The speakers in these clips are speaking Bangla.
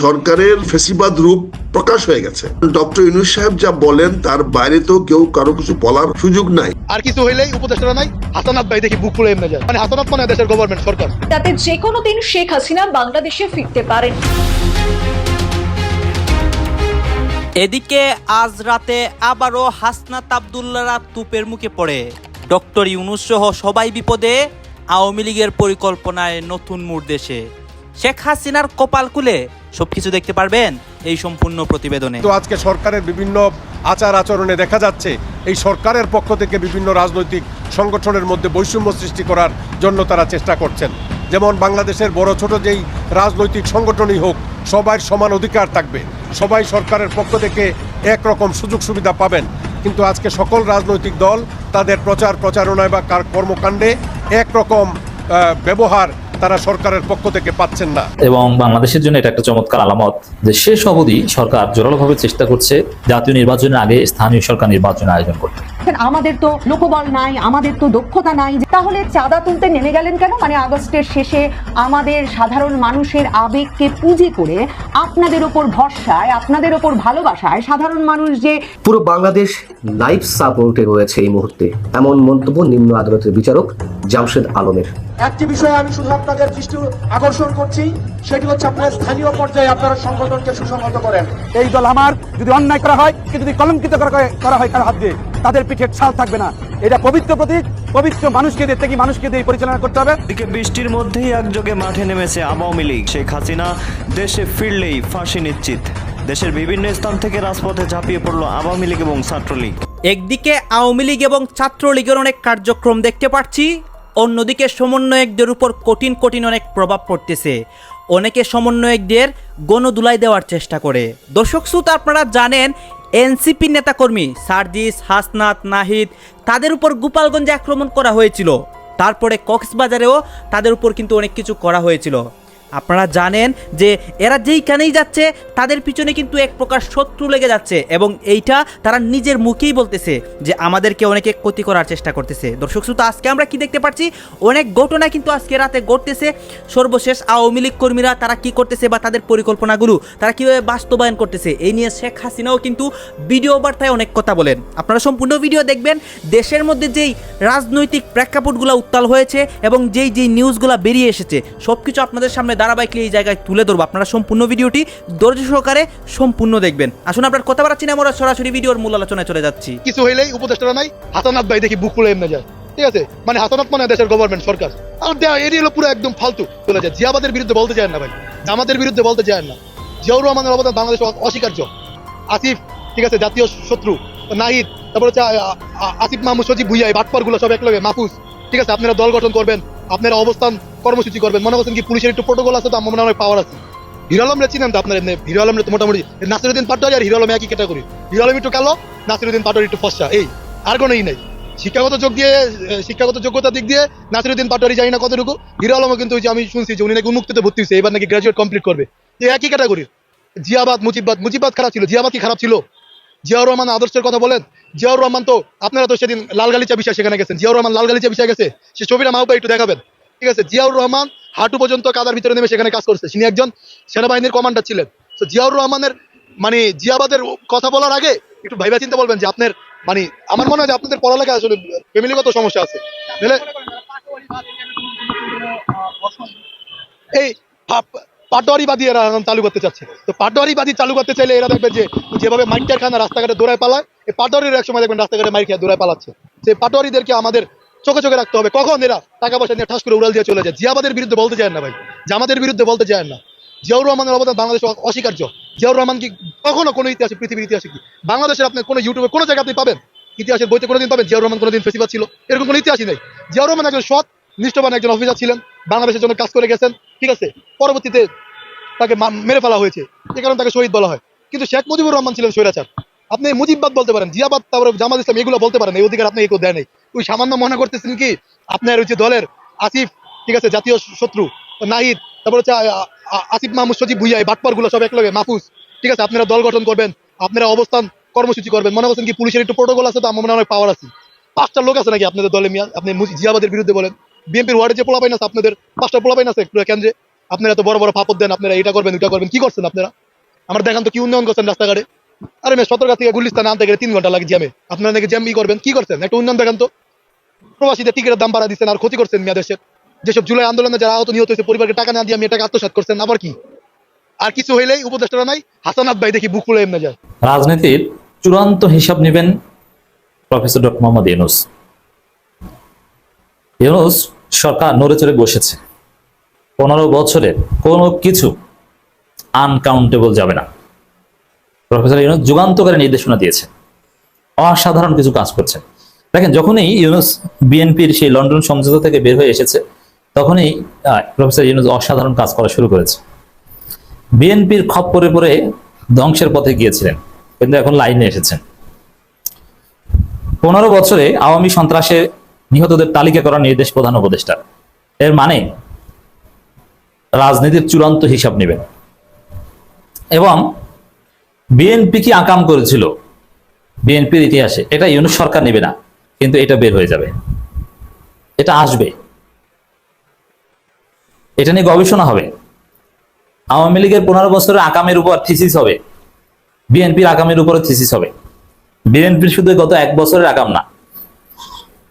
সরকারের ফেসিবাদ রূপ প্রকাশ হয়ে গেছে। ডক্টর ইউনুস সাহেব যা বলেন তার বাইরে তো কেউ কারও কিছু বলার সুযোগ নাই। আর কিছু হইলেই উপদেষ্টা নাই হাসানাত ভাই দেখি বুক ফুলে এমনি যায়। মানে হাসানাত মানে দেশের গভর্নমেন্ট সরকার। যাতে যে কোনো দিন শেখ হাসিনা বাংলাদেশে ফিরতে পারেন এদিকে আজ রাতে আবারও হাসনাত আবদুল্লারা তুপের মুখে পড়ে। ডক্টর ইউনুস সহ সবাই বিপদে আওয়ামী লীগের পরিকল্পনায় নতুন মোড় দেশে। শেখ হাসিনার কপাল খুলে সবকিছু দেখতে পারবেন এই সম্পূর্ণ প্রতিবেদনে। তো আজকে সরকারের বিভিন্ন আচার আচরণে দেখা যাচ্ছে, এই সরকারের পক্ষ থেকে বিভিন্ন রাজনৈতিক সংগঠনের মধ্যে বৈষম্য সৃষ্টি করার জন্য তারা চেষ্টা করছেন। যেমন বাংলাদেশের বড় ছোট যেই রাজনৈতিক সংগঠনই হোক সবার সমান অধিকার থাকবে। সবাই সরকারের পক্ষ থেকে একরকম সুযোগ সুবিধা পাবেন। কিন্তু আজকে সকল রাজনৈতিক দল তাদের প্রচার প্রচারণায় বা কার- কর্মকাণ্ডে একরকম ব্যবহার তারা সরকারের পক্ষ থেকে পাচ্ছেন না। এবং বাংলাদেশের জন্য এটা একটা চমৎকার আলামত যে শেষ অবধি সরকার জোরালোভাবে চেষ্টা করছে জাতীয় নির্বাচনের আগে স্থানীয় সরকার নির্বাচন আয়োজন করতে। আমাদের তো লোকবল নাই আমাদের তো দক্ষতা নাই। তাহলে চাঁদা তুলতে নেমে গেলেন কেন? মানে আগস্টের শেষে আমাদের সাধারণ মানুষের আবেগকে পুঁজি করে আপনাদের ওপর ভরসায় আপনাদের ওপর ভালোবাসায় সাধারণ মানুষ যে পুরো বাংলাদেশ লাইফ সাপোর্টে রয়েছে এই মুহূর্তে। এমন মন্তব্য নিম্ন আদালতের বিচারক জামশেদ আলমের। একটি বিষয়ে আমি শুধু আপনাদের দৃষ্টি আকর্ষণ করছি সেটি হচ্ছে আপনার স্থানীয় পর্যায়ে আপনারা সংগঠনকে সুসংহত করেন। এই দল আমার যদি অন্যায় করা হয় কি যদি কলঙ্কিত করা হয়- করা হাত দিয়ে তাদের পিঠে ছাল থাকবে না। এটা পবিত্র প্রতীক পবিত্র মানুষকে দিয়ে থেকে মানুষকে দিয়ে পরিচালনা করতে হবে। এদিকে বৃষ্টির মধ্যেই একযোগে মাঠে নেমেছে আওয়ামী লীগ। শেখ হাসিনা দেশে ফিরলেই ফাঁসি নিশ্চিত। দেশের বিভিন্ন স্থান থেকে রাজপথে ঝাঁপিয়ে পড়ল আওয়ামী লীগ এবং ছাত্রলীগ। একদিকে আওয়ামী লীগ এবং ছাত্রলীগের অনেক কার্যক্রম দেখতে পাচ্ছি। অন্যদিকে সমন্বয়কদের উপর কঠিন কঠিন অনেক প্রভাব পড়তেছে। অনেকে সমন্বয়কদের গণদুলাই দেওয়ার চেষ্টা করে। দর্শক শ্রোতা, আপনারা জানেন, এনসিপি নেতাকর্মী সার্জিস, হাসনাত, নাহিদ, তাদের উপর গোপালগঞ্জে আক্রমণ করা হয়েছিল। তারপরে কক্সবাজারেও তাদের উপর কিন্তু অনেক কিছু করা হয়েছিল। আপনারা জানেন যে এরা যেইখানেই যাচ্ছে, তাদের পিছনে কিন্তু এক প্রকার শত্রু লেগে যাচ্ছে এবং এইটা তারা নিজের মুখেই বলতেছে যে আমাদেরকে অনেকে ক্ষতি করার চেষ্টা করতেছে। দর্শক শ্রোতা, আজকে আমরা কি দেখতে পাচ্ছি? অনেক ঘটনা কিন্তু আজকে রাতে ঘটতেছে। সর্বশেষ আওয়ামী লীগ কর্মীরা তারা কি করতেছে বা তাদের পরিকল্পনাগুলো তারা কীভাবে বাস্তবায়ন করতেছে, এই নিয়ে শেখ হাসিনাও কিন্তু ভিডিও বার্তায় অনেক কথা বলেন। আপনারা সম্পূর্ণ ভিডিও দেখবেন। দেশের মধ্যে যেই রাজনৈতিক প্রেক্ষাপটগুলো উত্তাল হয়েছে এবং যেই যেই নিউজগুলো বেরিয়ে এসেছে সব কিছু আপনাদের সামনে ধারাবাহিকলি এই জায়গায় তুলে ধরবো। আপনারা সম্পূর্ণ ভিডিওটি ধৈর্য সহকারে সম্পূর্ণ দেখবেন। আসুন, আপনার কথা বাড়াচ্ছি না, আমরা সরাসরি ভিডিওর মূল আলোচনায় চলে যাচ্ছি। কিছু হইলেই উপদেষ্টা নাই হাসানাত ভাই দেখি বুক ফুলে এমনি যায়। ঠিক আছে? মানে হাসানাত মানে দেশের গভর্নমেন্ট সরকার। আর এটি হলো পুরো একদম ফালতু চলে যায়। জিয়াবাদের বিরুদ্ধে বলতে চায় না ভাই। জামাতের বিরুদ্ধে বলতে চায় না। জিয়াউর রহমানের অবদান বাংলাদেশ অস্বীকার্য। আসিফ, ঠিক আছে, জাতীয় শত্রু। নাহিদ, তারপর হচ্ছে আসিফ মাহমুদ সজিব ভুইয়া, এই বাটপারগুলো সব একলগে, মাহফুজ। ঠিক আছে, আপনারা দল গঠন করবেন, আপনারা অবস্থান কর্মসূচি করবেন। মনে করছেন কি পুলিশের একটু প্রোটোকল আছে তো আমার মনে হয় পাওয়ার আছে। হিরো আলমরে চিনেন তো আপনার এমনি? হিরো আলমরে তো মোটামুটি নাসিরুদ্দিন পাটোয়ারি আর হিরো আলম একই ক্যাটাগরি হিরো আলম একটু কালো, নাসিরুদ্দিন পাটোয়ারি একটু ফসা। এই, আর কোনো ই নাই। শিক্ষাগত যোগ দিয়ে, শিক্ষাগত যোগ্যতার দিক দিয়ে নাসিরুদ্দিন পাটোয়ারি জানি না কতটুকু। হিরো আলমও কিন্তু ওই যে আমি শুনছি যে উনি নাকি উন্মুক্ততে ভর্তি হয়েছে, এবার নাকি গ্রাজুয়েট কমপ্লিট করবে। এই একই ক্যাটাগরি জিয়াবাদ মুজিবাদ মুজিবাদ খারাপ ছিল, জিয়াবাদ কি খারাপ ছিল? জিয়াউর রহমান আদর্শের কথা বলেন। জিয়াউর রহমান তো, আপনারা তো সেদিন লাল গালিচা বিষয় সেখানে গেছেন। জিয়াউর রহমান লাল গালিচা বিষয় গেছে। সে ছবিটা মাহবা একটু দেখাবেন। ঠিক আছে, জিয়াউর রহমান হাঁটু পর্যন্ত কাদার ভিতরে নেমে সেখানে কাজ করছে। তিনি একজন সেনাবাহিনীর কমান্ডার ছিলেন। তো জিয়াউর রহমানের মানে জিয়াবাদের কথা বলার আগে একটু ভাইবা চিন্তা বলবেন যে আপনার মানে আমার মনে হয় যে আপনাদের পড়ালেখা আসলে ফ্যামিলিগত সমস্যা আছে। বুঝলে এই পাটোয়ারিবাদী এরা চালু করতে চাচ্ছে। তো পাটোয়ারিবাদী চালু করতে চাইলে এরা দেখবে যে যেভাবে মাইটার খানা রাস্তাঘাটে দৌড়ায় পালায়, এই পাটোয়ারির এক সময় দেখবেন রাস্তাঘাটে মাইর দৌড়ায় পালাচ্ছে। সেই পাটোয়ারিদেরকে আমাদের চোখে চোখে রাখতে হবে। কখন? এরা টাকা পয়সা নিয়ে ঠাস করে উড়াল দিয়ে চলে যায়। জিয়াবাদের বিরুদ্ধে বলতে চায় না ভাই। জামাতের বিরুদ্ধে বলতে চায় না। জিয়াউর রহমানের অবদান বাংলাদেশ অস্বীকার্য। জিয়াউর রহমান কি কখনো কোনো ইতিহাসে, পৃথিবীর ইতিহাসে কি? বাংলাদেশের আপনি কোনো ইউটিউবে কোনো জায়গায় আপনি পাবেন? ইতিহাসের বইতে কোনোদিন পাবেন? জিয়াউর রহমান কোনোদিন ফেসিবাদ ছিল? এরকম কোনো ইতিহাসই নেই। জিয়াউর রহমান একজন সৎ, নিষ্ঠবান একজন অফিসার ছিলেন। বাংলাদেশের জন্য কাজ করে গেছেন। ঠিক আছে? পরবর্তীতে তাকে মেরে ফেলা হয়েছে। যে কারণে তাকে শহীদ বলা হয়। কিন্তু শেখ মুজিবুর রহমান ছিলেন স্বৈরাচার। আপনি মুজিববাদ বলতে পারেন, জিয়াবাদ, তারপরে জামাত ইসলাম এগুলো বলতে পারেন। এই অধিকার আপনি কেউ দেয় নেই। ওই সামান্য মনে করতেছেন কি? আপনার হচ্ছে দলের আসিফ, ঠিক আছে, জাতীয় শত্রু, নাহিদ, তারপর হচ্ছে আসিফ মাহমুদ সজিব ভুইয়া, এই বাটপারগুলো সব একলগে, মাহফুজ, ঠিক আছে, আপনারা দল গঠন করবেন, আপনারা অবস্থান, কর্মসূচি করবেন। মনে করছেন কি, পুলিশের একটু প্রোটোকল আছে তো, আমার মনে হয় পাওয়ার আছে। পাঁচটা লোক আছে নাকি আপনাদের দলে আপনি জিয়াবাদের বিরুদ্ধে বলেন। বিএনপির ওয়ার্ডে যে পোলাপাইন আছে, আপনাদের পাঁচটা পোলাপাইন আছে কেন্দ্রে আপনারা তো বড় বড় ফাপদ দেন, আপনারা এটা করবেন ওটা করবেন, কি করছেন আপনারা? আমার দেখান তো কি উন্নয়ন করছেন রাস্তাঘাটে। আরে মেয়ে সতর্কা থেকে গুলিস্তানে আনতে গেলে তিন ঘণ্টা লাগে জ্যামে। আপনারা নাকি জ্যাম ই করবেন, কি করছেন? একটা উন্নয়ন দেখান তো। প্রবাসীদের টিকিটের দাম বাড়া দিচ্ছেন আর ক্ষতি করছেন মিয়া দেশের। যেসব জুলাই আন্দোলনে যারা আহত নিহত হয়েছে, পরিবারকে টাকা না দিয়ে আমি এটাকে আত্মসাৎ করছেন, আবার কি? আর কিছু হইলেই উপদেষ্টারা নাই হাসানাত ভাই দেখি বুক এমনি যায়। রাজনীতির চূড়ান্ত হিসাব নেবেন প্রফেসর ডক্টর মোহাম্মদ ইউনুস। ইউনুস সরকার নড়ে চড়ে বসেছে। পনেরো বছরে কোনো কিছু আনকাউন্টেবল যাবে না। প্রফেসর ইউনুস যুগান্তকারী নির্দেশনা দিয়েছে অসাধারণ কিছু কাজ করছে দেখেন, যখনই ইউনুস বিএনপির সেই লন্ডন সমঝোতা থেকে বের হয়ে এসেছে, তখনই প্রফেসর ইউনুস অসাধারণ কাজ করা শুরু করেছে। বিএনপির খপ্পরে পরে ধ্বংসের পথে গিয়েছিলেন, কিন্তু এখন লাইনে এসেছেন। পনেরো বছরে আওয়ামী সন্ত্রাসে নিহতদের তালিকা করার নির্দেশ প্রধান উপদেষ্টা। এর মানে রাজনীতির চূড়ান্ত হিসাব নেবেন। এবং বিএনপি কি আকাম করেছিল? বিএনপির ইতিহাসে, এটা ইউনুস সরকার নেবে না। কিন্তু এটা বের হয়ে যাবে। এটা আসবে। এটা নিয়ে গবেষণা হবে। আওয়ামী লীগের পনেরো বছরের আকামের উপর থিসিস হবে। বিএনপির আকামের উপরে থিসিস হবে। বিএনপির শুধু গত এক বছরের আকাম না।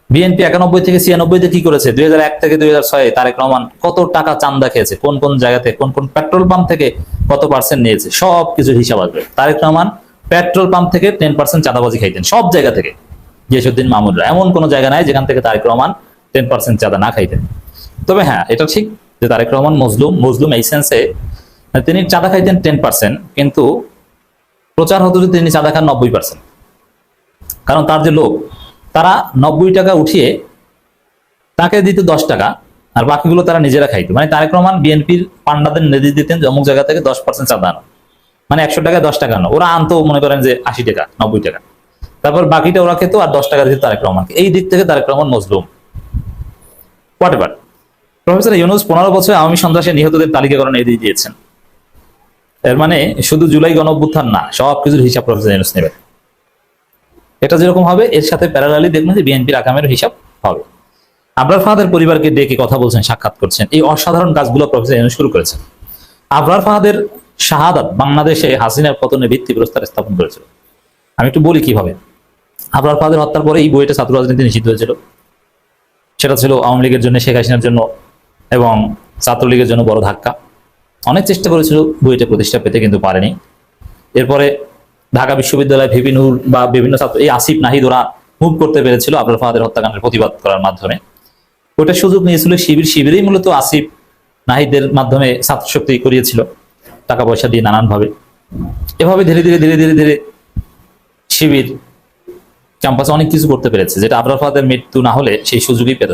বিএনপি একানব্বই থেকে ছিয়ানব্বইতে কি করেছে? দুই এক থেকে দুই হাজার ছয় তারেক রহমান কত টাকা চান্দা খেয়েছে? কোন কোন জায়গাতে, কোন কোন পেট্রোল পাম্প থেকে কত পার্সেন্ট নিয়েছে? সব কিছু হিসাব আসবে। তারেক রহমান পেট্রোল পাম্প থেকে টেন পার্সেন্ট চাঁদাবাজি খাইতেন, সব জায়গা থেকে। যেসুদ্দিন মামুনরা। এমন কোনো জায়গা নাই যেখান থেকে তারেক রহমান টেন পার্সেন্ট চাঁদা না খাইতেন। তবে হ্যাঁ এটা ঠিক যে তারেক রহমান মজলুম মজলুম এই সেন্সে তিনি চাঁদা খাইতেন টেন পার্সেন্ট কিন্তু প্রচার হতো যে তিনি চাঁদা খান নব্বই পার্সেন্ট কারণ তার যে লোক তারা নব্বই টাকা উঠিয়ে তাকে দিত দশ টাকা, আর বাকিগুলো তারা নিজেরা খাইতো। মানে তারেক রহমান বিএনপির পান্ডাদের নির্দেশ দিতেন যে অমুক জায়গা থেকে দশ পার্সেন্ট চাঁদা আনো। মানে একশো টাকায় দশ টাকা আনো। ওরা আনতো, মনে করেন যে আশি টাকা, নব্বই টাকা। তারপর বাকিটা ওরা খেতো আর দশ টাকা দিত তারেক রহমানকে এই দিক থেকে তারেক রহমান মজলুম। হোয়াট এভার প্রফেসর ইউনুস পনেরো বছর আওয়ামী সন্ত্রাসে নিহতদের তালিকাকরণ নির্দেশ দিয়েছেন। এর মানে শুধু জুলাই গণ না, সব কিছুর হিসাব প্রফেসর ইউনুস নেবেন। এটা যেরকম হবে, এর সাথে প্যারালালি দেখবেন যে বিএনপির আকামের হিসাব হবে। আবরার ফাহাদের পরিবারকে ডেকে কথা বলছেন, সাক্ষাৎ করছেন। এই অসাধারণ কাজগুলো প্রফেসর ইউনুস শুরু করেছেন। আবরার ফাহাদের শাহাদাত বাংলাদেশে হাসিনার পতনের ভিত্তি প্রস্তার স্থাপন করেছিল। আমি একটু বলি কীভাবে। আবরার ফাহাদের হত্যার পরে এই বইটা ছাত্র রাজনীতি নিষিদ্ধ হয়েছিল। সেটা ছিল আওয়ামী লীগের জন্য শেখ হাসিনার জন্য এবং ছাত্রলীগের জন্য বড় ধাক্কা। অনেক চেষ্টা করেছিল বইটা প্রতিষ্ঠা পেতে কিন্তু পারেনি। এরপরে ঢাকা বিশ্ববিদ্যালয় ভিপি নূর বা বিভিন্ন ছাত্র, এই আসিফ নাহিদ, ওরা মুভ করতে পেরেছিল আবরার ফাহাদের হত্যাকাণ্ডের প্রতিবাদ করার মাধ্যমে। ওটা সুযোগ নিয়েছিল শিবির, শিবিরেই মূলত আসিফ নাহিদের মাধ্যমে ছাত্র শক্তি করিয়েছিল, টাকা পয়সা দিয়ে নানানভাবে। এভাবে ধীরে ধীরে ধীরে ধীরে ধীরে শিবির ক্যাম্পাসে অনেক কিছু করতে পেরেছে, যেটা আবরার ফাহাদের মৃত্যু না হলে সেই সুযোগই পেত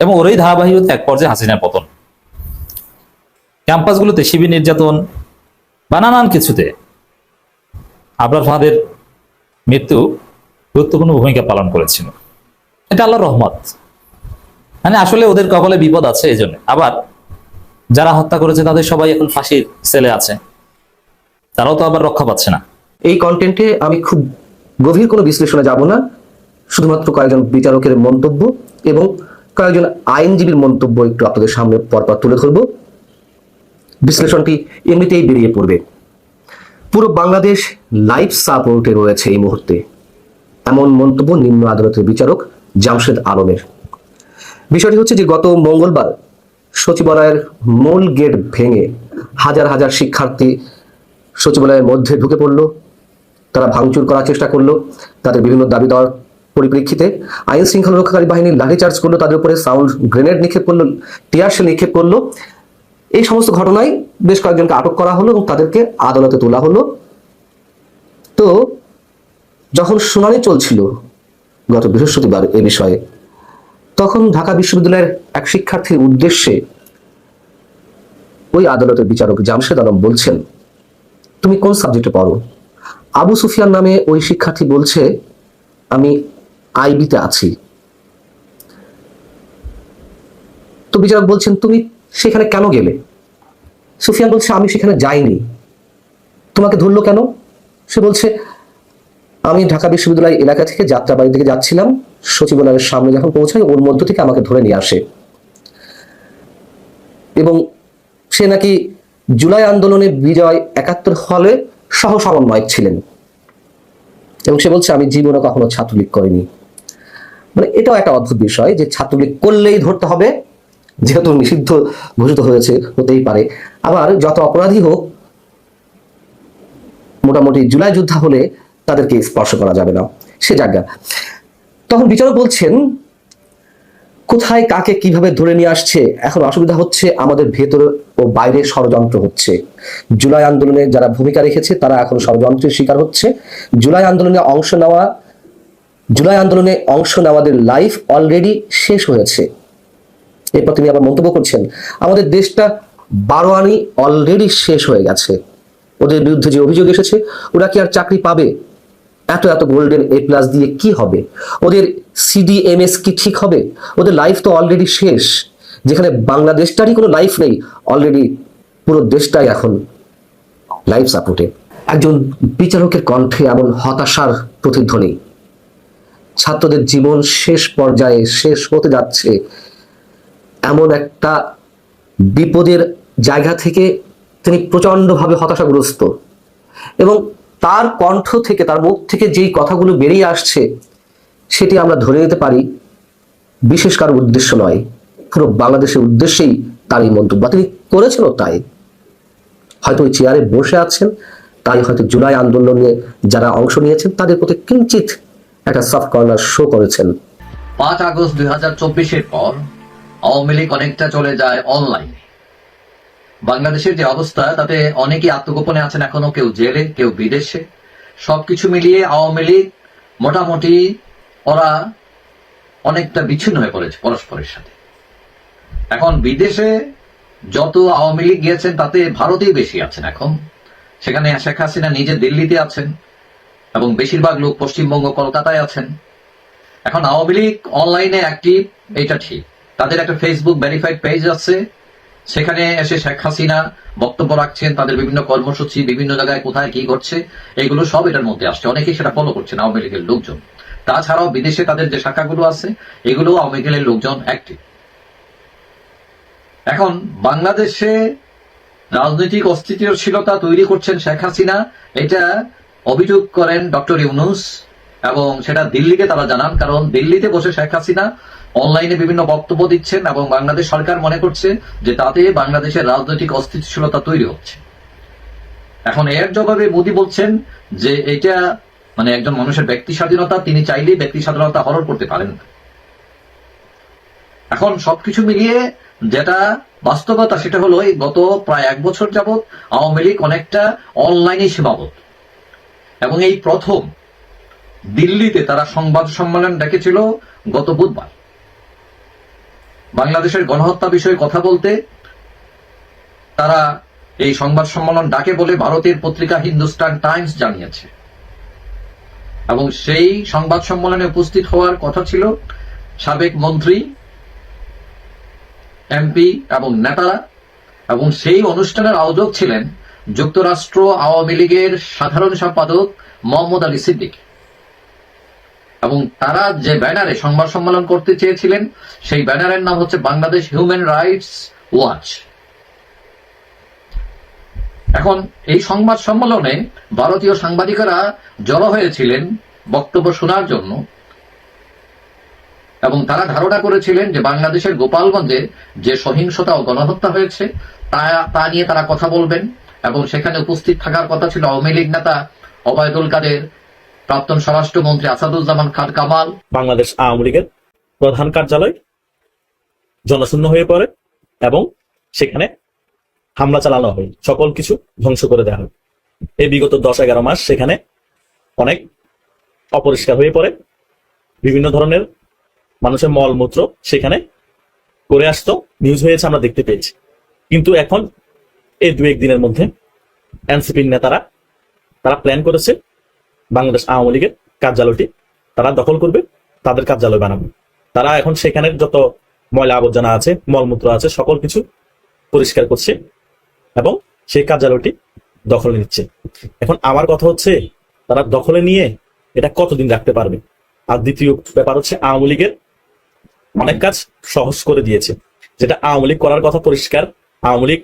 এবং ওরই ধারাবাহিকতা এক পর্যায়ে হাসিনার পতন। ক্যাম্পাসগুলোতে শিবির নির্যাতন বা নানান কিছুতে আবরার ফাহাদের মৃত্যু গুরুত্বপূর্ণ ভূমিকা পালন করেছিল। এটা আল্লাহ রহমত। মানে আসলে ওদের কপালে বিপদ আছে এই জন্য আবার যারা হত্যা করেছে তাদের সবাই এখন ফাঁসির সেলে আছে। তারাও তো আবার রক্ষা পাচ্ছে না। এই কন্টেন্টে আমি খুব গভীর কোনো বিশ্লেষণে যাব না। শুধুমাত্র কয়েকজন বিচারকের মন্তব্য এবং কয়েকজন আইনজীবীর মন্তব্য একটু আপনাদের সামনে পরপর তুলে ধরব। বিশ্লেষণটি এমনিতেই বেরিয়ে পড়বে। পুরো বাংলাদেশ লাইফ সাপোর্টে রয়েছে এই মুহূর্তে। এমন মন্তব্য নিম্ন আদালতের বিচারক জামশেদ আলমের। বিষয়টি হচ্ছে যে গত মঙ্গলবার সচিবালয়ের মূল গেট ভেঙে হাজার হাজার শিক্ষার্থী সচিবালয়ের মধ্যে ঢুকে পড়ল। তারা ভাঙচুর করার চেষ্টা করল তাদের বিভিন্ন দাবি দেওয়ার পরিপ্রেক্ষিতে। আইন শৃঙ্খলা রক্ষাকারী বাহিনী লাঠিচার্জ করল, তাদের উপরে সাউন্ড গ্রেনেড নিক্ষেপ করল টিয়ারশেল নিক্ষেপ করল। এই সমস্ত ঘটনায় বেশ কয়েকজনকে আটক করা হলো এবং তাদেরকে আদালতে তোলা হলো। তো যখন শুনানি চলছিল গত বৃহস্পতিবার এ বিষয়ে, তখন ঢাকা বিশ্ববিদ্যালয়ের এক শিক্ষার্থীর উদ্দেশ্যে ওই আদালতের বিচারক জামশেদ আলম বলছেন, তুমি কোন সাবজেক্টে পড়ো? আবু সুফিয়ান নামে ওই শিক্ষার্থী বলছে, আমি আইবিতে আছি। তো বিচারক বলছেন, তুমি সেখানে কেন গেলে? সুফিয়ান বলছে, আমি সেখানে যাইনি। তোমাকে ধরলো কেন? সে বলছে, আমি ঢাকা বিশ্ববিদ্যালয় এলাকা থেকে যাত্রাবাড়ি থেকে যাচ্ছিলাম। সচিবালয়ের সামনে যখন পৌঁছাই, ওর মধ্য থেকে আমাকে ধরে নিয়ে আসে। এবং সে নাকি জুলাই আন্দোলনে বিজয় একাত্তর হলে সহ ছিলেন। এবং সে বলছে, আমি জীবনে কখনো ছাত্রলীগ করিনি। মানে এটাও একটা অদ্ভুত বিষয় যে ছাত্রলীগ করলেই ধরতে হবে, যেহেতু নিষিদ্ধ ঘোষিত হয়েছে, হতেই পারে। আবার যত অপরাধী হোক, মোটামুটি জুলাই যোদ্ধা হলে তাদেরকে স্পর্শ করা যাবে না। সে জায়গা। তখন বিচারক বলছেন কোথায় কাকে কীভাবে ধরে নিয়ে আসছে? এখন অসুবিধা হচ্ছে আমাদের ভেতরে ও বাইরে ষড়যন্ত্র হচ্ছে। জুলাই আন্দোলনে যারা ভূমিকা রেখেছে, তারা এখন ষড়যন্ত্রের শিকার হচ্ছে। জুলাই আন্দোলনে অংশ নেওয়া, জুলাই আন্দোলনে অংশ নেওয়াদের লাইফ অলরেডি শেষ হয়েছে। এরপর তিনি আবার মন্তব্য করছেন, আমাদের দেশটা বারোয়ানি অলরেডি শেষ হয়ে গেছে। ওদের বিরুদ্ধে যে অভিযোগ এসেছে, ওরা কি আর চাকরি পাবে? এত এত গোল্ডেন এ প্লাস দিয়ে কি হবে? ওদের সিডিএমএস কি ঠিক হবে? ওদের লাইফ তো অলরেডি শেষ। যেখানে বাংলাদেশটারই কোনো লাইফ নেই অলরেডি পুরো দেশটাই এখন লাইফ সাপোর্টে একজন বিচারকের কণ্ঠে এমন হতাশার প্রতিধ্বনি। ছাত্রদের জীবন শেষ পর্যায়ে শেষ হতে যাচ্ছে। এমন একটা বিপদের জায়গা থেকে তিনি প্রচণ্ডভাবে হতাশাগ্রস্ত। এবং তার কণ্ঠ থেকে, তার মুখ থেকে যেই কথাগুলো বেরিয়ে আসছে সেটি আমরা ধরে নিতে পারি, বিশেষ কারও উদ্দেশ্য নয়। পুরো বাংলাদেশের উদ্দেশ্যেই তার এই মন্তব্য। তিনি করেছেনও তাই। হয়তো ওই চেয়ারে বসে আছেন, তাই হয়তো জুলাই আন্দোলনে যারা অংশ নিয়েছেন, তাদের প্রতি কিঞ্চিত একটা সফট কর্নার শো করেছেন। পাঁচ আগস্ট দুই হাজার চব্বিশের পর আওয়ামী লীগ অনেকটা চলে যায় অনলাইনে বাংলাদেশের যে অবস্থা, তাতে অনেকেই আত্মগোপনে আছেন এখনও, কেউ জেলে, কেউ বিদেশে। সবকিছু মিলিয়ে আওয়ামী লীগ মোটামুটি ওরা অনেকটা বিচ্ছিন্ন হয়ে পড়েছে পরস্পরের সাথে। এখন বিদেশে যত আওয়ামী লীগ গিয়েছেন, তাতে ভারতেই বেশি আছেন এখন। সেখানে শেখ হাসিনা নিজে দিল্লিতে আছেন এবং বেশিরভাগ লোক পশ্চিমবঙ্গ, কলকাতায় আছেন। এখন আওয়ামী লীগ অনলাইনে অ্যাক্টিভ এটা ঠিক। তাদের একটা ফেসবুক ভেরিফাইড পেজ আছে। সেখানে এসে শেখ হাসিনা বক্তব্য রাখছেন, তাদের বিভিন্ন কর্মসূচি, বিভিন্ন জায়গায় কোথায় কি ঘটছে, এগুলো সব এটার মধ্যে আসছে। অনেকেই সেটা ফলো করছেন আওয়ামী লীগের লোকজন। তাছাড়াও বিদেশে তাদের যে শাখাগুলো আছে এগুলো আওয়ামী লীগের লোকজন অ্যাক্টিভ এখন বাংলাদেশে রাজনৈতিক অস্থিতিশীলতা তৈরি করছেন শেখ হাসিনা। এটা অভিযোগ করেন ডক্টর ইউনুস এবং সেটা দিল্লিকে তারা জানান, কারণ দিল্লিতে বসে শেখ হাসিনা অনলাইনে বিভিন্ন বক্তব্য দিচ্ছেন এবং বাংলাদেশ সরকার মনে করছে যে তাতে বাংলাদেশের রাজনৈতিক অস্থিতিশীলতা তৈরি হচ্ছে। এখন এর জবাবে মোদী বলছেন যে এটা মানে একজন মানুষের ব্যক্তি স্বাধীনতা, তিনি চাইলে ব্যক্তি স্বাধীনতা হরণ করতে পারেন এখন সবকিছু মিলিয়ে যেটা বাস্তবতা, সেটা হলো গত প্রায় এক বছর যাবৎ আওয়ামী লীগ অনেকটা অনলাইনে সীমাবদ্ধ। এবং এই প্রথম দিল্লিতে তারা সংবাদ সম্মেলন ডেকেছিল গত বুধবার। বাংলাদেশের গণহত্যা বিষয়ে কথা বলতে তারা এই সংবাদ সম্মেলন ডাকে বলে ভারতের পত্রিকা হিন্দুস্তান টাইমস জানিয়েছে। এবং সেই সংবাদ সম্মেলনে উপস্থিত হওয়ার কথা ছিল সাবেক মন্ত্রী, এমপি এবং নেতারা। এবং সেই অনুষ্ঠানের আয়োজক ছিলেন যুক্তরাষ্ট্র আওয়ামী লীগের সাধারণ সম্পাদক মোহাম্মদ আলী সিদ্দিক। এবং তারা যে ব্যানারে সংবাদ সম্মেলন করতে চেয়েছিলেন, সেই ব্যানারের নাম হচ্ছে বাংলাদেশ হিউম্যান রাইটস ওয়াচ। এখন এই সংবাদ সম্মেলনে ভারতীয় সাংবাদিকেরা জড়ো হয়েছিলেন বক্তব্য শোনার জন্য। এবং তারা ধারণা করেছিলেন যে বাংলাদেশের গোপালগঞ্জে যে সহিংসতা ও গণহত্যা হয়েছে, তা তা নিয়ে তারা কথা বলবেন। এবং সেখানে উপস্থিত থাকার কথা ছিল আওয়ামী লীগ নেতা অবায়দুল কাদের, প্রাক্তন স্বরাষ্ট্রমন্ত্রী আসাদুজ্জামান খান কামাল। বাংলাদেশ আওয়ামী লীগের প্রধান কার্যালয় জনশূন্য হয়ে পড়ে এবং সেখানে হামলা চালানো হয়। সকল কিছু ধ্বংস করে দেওয়া হয়। এই বিগত দশ এগারো মাস সেখানে অনেক অপরিষ্কার হয়ে পড়ে। বিভিন্ন ধরনের মানুষের মলমূত্র সেখানে করে আসতো। নিউজ হয়েছে, আমরা দেখতে পেয়েছি। কিন্তু এখন এই দু এক দিনের মধ্যে এনসিপির নেতারা, তারা প্ল্যান করেছে বাংলাদেশ আওয়ামী লীগের কার্যালয়টি তারা দখল করবে, তাদের কার্যালয় বানাবে। তারা এখন সেখানে যত ময়লা আবর্জনা আছে, মলমূত্র আছে, সকল কিছু পরিষ্কার করছে। এবং সেই কার্যালয়টি দখলে নিচ্ছে। এখন আমার কথা হচ্ছে, তারা দখলে নিয়ে এটা কতদিন রাখতে পারবে? আর দ্বিতীয় ব্যাপার হচ্ছে, আওয়ামী লীগের অনেক কাজ সহজ করে দিয়েছে। যেটা আওয়ামী লীগ করার কথা পরিষ্কার, আওয়ামী লীগ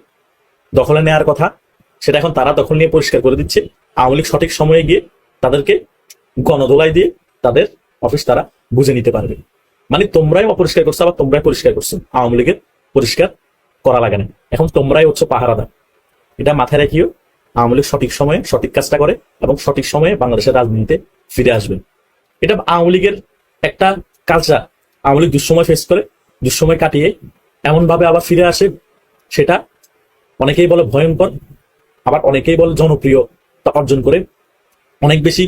দখলে নেওয়ার কথা, সেটা এখন তারা দখল নিয়ে পরিষ্কার করে দিচ্ছে। আওয়ামী লীগ সঠিক সময়ে গিয়ে তাদেরকে গণদোলাই দিয়ে তাদের অফিস তারা বুঝে নিতে পারবে। মানে তোমরাই অপরিষ্কার করছ, আবার তোমরাই পরিষ্কার করছ। আওয়ামী লীগের পরিষ্কার করা লাগে না। এখন তোমরাই হচ্ছে পাহারাদার। এটা মাথায় রাখিও আওয়ামী লীগ সঠিক সময়ে সঠিক কাজটা করে এবং সঠিক সময়ে বাংলাদেশের রাজনীতিতে ফিরে আসবে। এটা আওয়ামী লীগের একটা কালচার আওয়ামী লীগ দুঃসময় ফেস করে, দুঃসময় কাটিয়ে এমন ভাবে আবার ফিরে আসে, সেটা অনেকেই বলে ভয়ঙ্কর, আবার অনেকেই বলে জনপ্রিয়তা অর্জন করে অনেক বেশি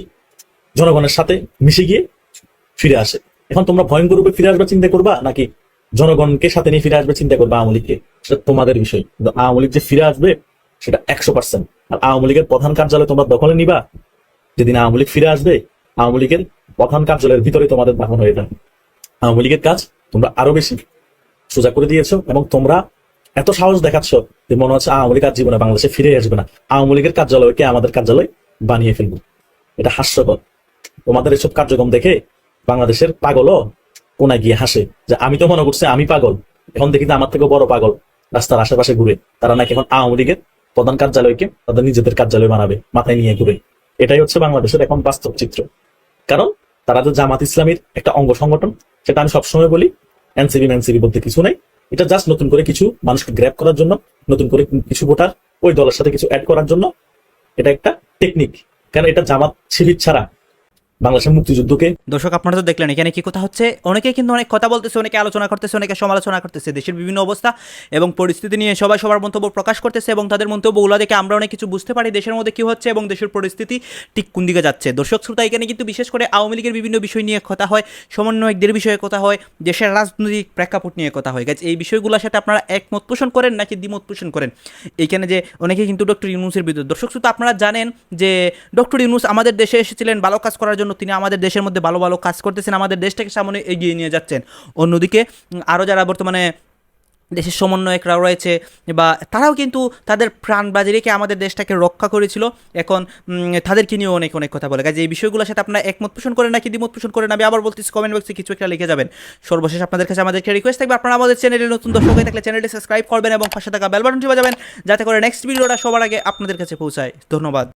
জনগণের সাথে মিশে গিয়ে ফিরে আসে। এখন তোমরা ভয়ঙ্কর রূপে ফিরে আসবে চিন্তা করবা, নাকি জনগণকে সাথে নিয়ে ফিরে আসবে চিন্তা করবা আওয়ামী লীগকে? সেটা তোমাদের বিষয়। কিন্তু আওয়ামী লীগ যে ফিরে আসবে সেটা একশো পার্সেন্ট আর আওয়ামী লীগের প্রধান কার্যালয় তোমরা দখলে নিবা। যেদিন আওয়ামী লীগ ফিরে আসবে, আওয়ামী লীগের প্রধান কার্যালয়ের ভিতরে তোমাদের দাহন হয়ে যাবে। আওয়ামী লীগের কাজ তোমরা আরও বেশি সোজা করে দিয়েছ এবং তোমরা এত সাহস দেখাচ্ছ যে মনে হচ্ছে আওয়ামী লীগ আর জীবনে বাংলাদেশে ফিরে আসবে না। আওয়ামী লীগের কার্যালয়কে আমাদের কার্যালয় বানিয়ে ফেলব। এটা হাস্যকর। তোমাদের এসব কার্যক্রম দেখে বাংলাদেশের পাগলও কোনায় গিয়ে হাসে যে আমি তো মনে করছি আমি পাগল। এখন দেখি আমার থেকে বড় পাগল। রাস্তার আশেপাশে ঘুরে। তারা নাকি এখন আওয়ামী লীগের প্রধান কার্যালয়কে তাদের নিজেদের কার্যালয় বানাবে, মাথায় নিয়ে ঘুরে। এটাই হচ্ছে বাংলাদেশের এখন বাস্তব চিত্র। কারণ তারা যে জামাত ইসলামীর একটা অঙ্গ সংগঠন, সেটা আমি সবসময় বলি এনসিবি ম্যানসিবি বলতে কিছু নাই। এটা জাস্ট নতুন করে কিছু মানুষকে গ্র্যাপ করার জন্য, নতুন করে কিছু ভোটার ওই দলের সাথে কিছু অ্যাড করার জন্য, এটা একটা টেকনিক কারণ এটা জামাত শিবির ছাড়া বাংলাদেশের মুক্তিযুদ্ধকে দর্শক, আপনারা তো দেখলেন, এখানে কি কথা হচ্ছে? অনেকে কিন্তু অনেক কথা বলতেছে, অনেকে আলোচনা করতেছে, অনেকে সমালোচনা করতেছে। দেশের বিভিন্ন অবস্থা এবং পরিস্থিতি নিয়ে সবাই সবার মন্তব্য প্রকাশ করতেছে এবং তাদের মন্তব্যগুলো দেখে আমরা অনেক কিছু বুঝতে পারি দেশের মধ্যে কি হচ্ছে এবং দেশের পরিস্থিতি ঠিক কোন দিকে যাচ্ছে। দর্শক, শ্রোতা, এখানে কিন্তু বিশেষ করে আওয়ামী লীগের বিভিন্ন বিষয় নিয়ে কথা হয়, সমন্বয়কদের বিষয়ে কথা হয়, দেশের রাজনৈতিক প্রেক্ষাপট নিয়ে কথা হয়। গেছে এই বিষয়গুলোর সাথে আপনারা একমত পোষণ করেন নাকি দ্বিমত পোষণ করেন? এইখানে যে অনেকে কিন্তু ডক্টর ইউনুসের বিরুদ্ধে দর্শক, শ্রোতা, আপনারা জানেন যে ডক্টর ইউনুস আমাদের দেশে এসেছিলেন, ভালো কাজ করার জন্য তিনি আমাদের দেশের মধ্যে ভালো ভালো কাজ করতেছেন, আমাদের দেশটাকে সামনে এগিয়ে নিয়ে যাচ্ছেন। অন্যদিকে আরও যারা বর্তমানে দেশের সমন্বয়করাও রয়েছে বা তারাও কিন্তু তাদের প্রাণ বাজি রেখে আমাদের দেশটাকে রক্ষা করেছিল। এখন তাদেরকে নিয়েও অনেক অনেক কথা বলে। কাজে এই বিষয়গুলোর সাথে আপনারা একমত পোষণ করেন নাকি দ্বিমত পোষণ করেন, আমি আবার বলতেছি কমেন্ট বক্সে কিছু একটা লিখে যাবেন। সর্বশেষ আপনাদের কাছে আমাদেরকে রিকোয়েস্ট থাকবে, আপনারা আমাদের চ্যানেলে নতুন দর্শক হয়ে থাকলে চ্যানেলটি সাবস্ক্রাইব করবেন এবং পাশে থাকা বেল বাটনটি বাজাবেন যাতে করে নেক্সট ভিডিওটা সবার আগে আপনাদের কাছে পৌঁছায়। ধন্যবাদ।